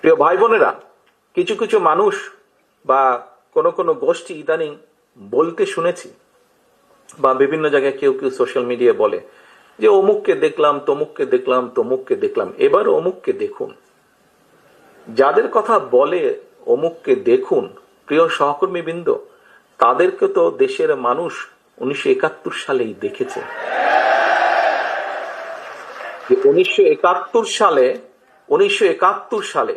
প্রিয় ভাই বোনেরা, কিছু কিছু মানুষ বা কোন কোন গোষ্ঠী ইদানিং বলতে শুনেছি বা বিভিন্ন জায়গায় কেউ কেউ সোশ্যাল মিডিয়ায় বলে যে, অমুককে দেখলাম, তমুককে দেখলাম তমুককে দেখলাম। এবার অমুককে দেখুন। যাদের কথা বলে অমুককে দেখুন, প্রিয় সহকর্মী বৃন্দ তাদেরকে তো দেশের মানুষ উনিশশো একাত্তর সালেই দেখেছে। উনিশশো সালে, উনিশশো একাত্তর সালে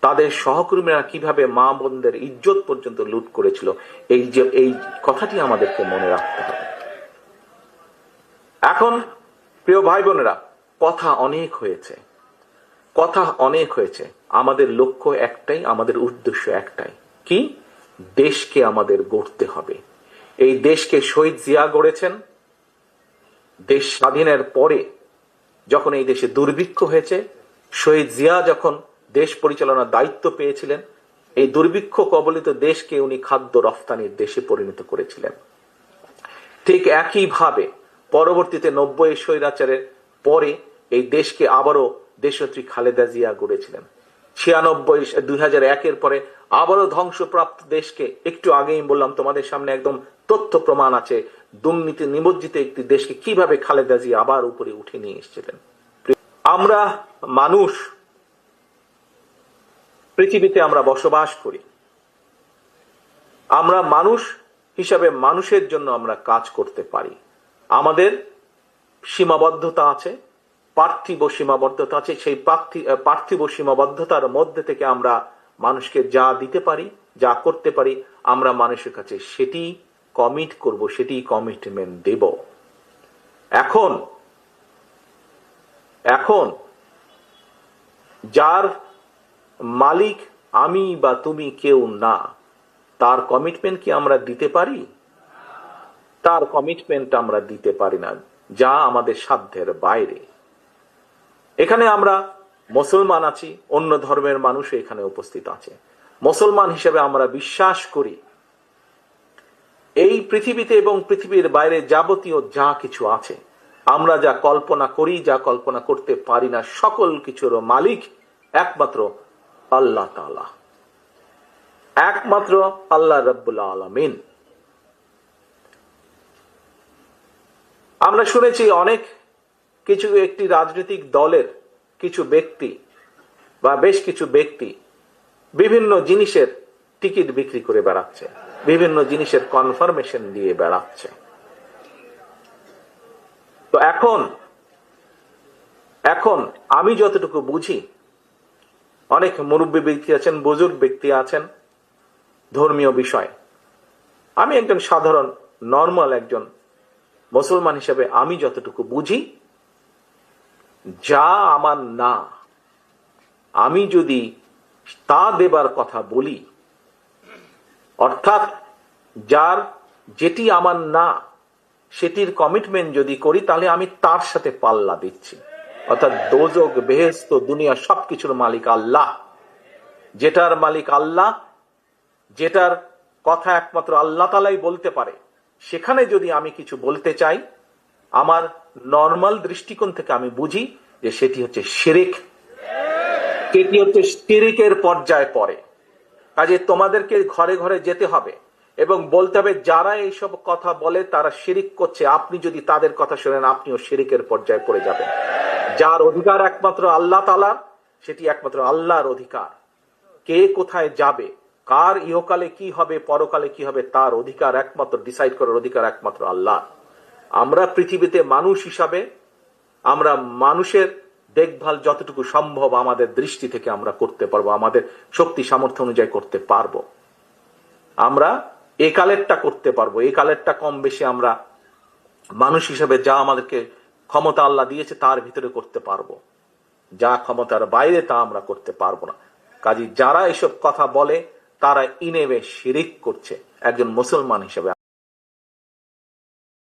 তাদের সহকর্মীরা কীভাবে মা বোনদের ইজ্জত পর্যন্ত লুট করেছিল, এই যে, এই কথাটি আমাদেরকে মনে রাখতে হবে। এখন, প্রিয় ভাই বোনেরা কথা অনেক হয়েছে। কথা অনেক হয়েছে। আমাদের লক্ষ্য একটাই, আমাদের উদ্দেশ্য একটাই। কি? দেশকে আমাদের গড়তে হবে। এই দেশকে শহীদ জিয়া গড়েছেন। দেশ স্বাধীনের পরে যখন এই দেশে দুর্ভিক্ষ হয়েছে, শহীদ জিয়া যখন দেশ পরিচালনার দায়িত্ব পেয়েছিলেন। এই দুর্ভিক্ষ কবলিত দেশকে উনি খাদ্য রফতানির দেশে পরিণত করেছিলেন। ঠিক একইভাবে পরবর্তীতে নব্বই স্বৈরাচারের পরে এই দেশকে আবারও দেশনেত্রী খালেদা জিয়া গড়েছিলেন। ছিয়ানব্বই, দুই হাজার একের পরে আবারও ধ্বংসপ্রাপ্ত দেশকে একটু আগেই বললাম, তোমাদের সামনে একদম তথ্য প্রমাণ আছে, দুর্নীতি নিমজ্জিত একটি দেশকে কীভাবে খালেদা জিয়া আবার উপরে উঠে নিয়ে এসেছিলেন। আমরা মানুষ পৃথিবীতে আমরা বসবাস করি। আমরা মানুষ হিসাবে মানুষের জন্য আমরা কাজ করতে পারি। আমাদের সীমাবদ্ধতা আছে, পার্থিব সীমাবদ্ধতা আছে, সেই পার্থিব সীমাবদ্ধতার মধ্যে থেকে আমরা মানুষকে যা দিতে পারি, যা করতে পারি, আমরা মানুষের কাছে সেটি কমিট করব, সেটি কমিটমেন্ট দেব। এখন এখন যার মালিক, আমি বা তুমি কেউ না। তার কমিটমেন্ট কি আমরা দিতে পারি? তার কমিটমেন্ট আমরা দিতে পারি না, যা আমাদের সাধ্যের বাইরে। এখানে আমরা মুসলমান আছি, অন্য ধর্মের মানুষ এখানে উপস্থিত আছে। মুসলমান হিসেবে আমরা বিশ্বাস করি, এই পৃথিবীতে এবং পৃথিবীর বাইরে যাবতীয় যা কিছু আছে, আমরা যা কল্পনা করি, যা কল্পনা করতে পারি না, সকল কিছুর মালিক একমাত্র আল্লাহ তাআলা। একমাত্র আল্লাহ রব্বুল আলমিন। আমরা শুনেছি অনেক কিছু একটি রাজনৈতিক দলের কিছু ব্যক্তি বা বেশ কিছু ব্যক্তি বিভিন্ন জিনিসের টিকিট বিক্রি করে বেড়াচ্ছে, বিভিন্ন জিনিসের কনফার্মেশন দিয়ে বেড়াচ্ছে। তো এখন এখন আমি যতটুকু বুঝি অনেক মুরব্বী ব্যক্তি আছেন, বুজুর্গ ব্যক্তি আছেন, ধর্মীয় বিষয়। আমি একজন সাধারণ নর্মাল একজন মুসলমান হিসেবে আমি যতটুকু বুঝি, যা আমার না, আমি যদি তা দেবার কথা বলি, অর্থাৎ যার যেটি আমার না, সেটির কমিটমেন্ট যদি করি, তাহলে আমি তার সাথে পাল্লা দিচ্ছি। অর্থাৎ দোজক বেহেস্ত দুনিয়া সবকিছুর মালিক আল্লাহ। যেটার মালিক আল্লাহ, যেটার কথা একমাত্র আল্লাহ তালাই বলতে পারে। সেখানে যদি আমি কিছু বলতে চাই, আমার নর্মাল দৃষ্টিকোণ থেকে আমি বুঝি যে সেটি হচ্ছে শিরিক। সেটি হচ্ছে শিরিকের পর্যায়ে পড়ে। কাজে তোমাদেরকে ঘরে ঘরে যেতে হবে এবং বলতে হবে, যারা এইসব কথা বলে তারা শিরিক করছে, আপনি যদি তাদের কথা শোনেন, আপনিও শিরিকের পর্যায়ে পড়ে যাবেন। যার অধিকার একমাত্র আল্লাহ তালা সেটি একমাত্র আল্লাহর অধিকার। কে কোথায় যাবে? কার ইহকালে কি হবে? পরকালে কি হবে? তার অধিকার একমাত্র ডিসাইড করার অধিকার একমাত্র আল্লাহ আমরা পৃথিবীতে মানুষ হিসাবে, আমরা মানুষের দেখভাল যতটুকু সম্ভব আমাদের দৃষ্টি থেকে আমরা করতে পারব, আমাদের শক্তি, সামর্থ্য অনুযায়ী করতে পারব। আমরা এ কালেরটা করতে পারব এই কালেরটা কম বেশি আমরা মানুষ হিসেবে যা আমাদেরকে ক্ষমতা আল্লাহ দিয়েছে, তার ভিতরে করতে পারব। যা ক্ষমতার বাইরে, তা আমরা করতে পারব না। কাজী যারা এসব কথা বলে, তারা ইনেবে শিরিক করছে, একজন মুসলমান হিসেবে।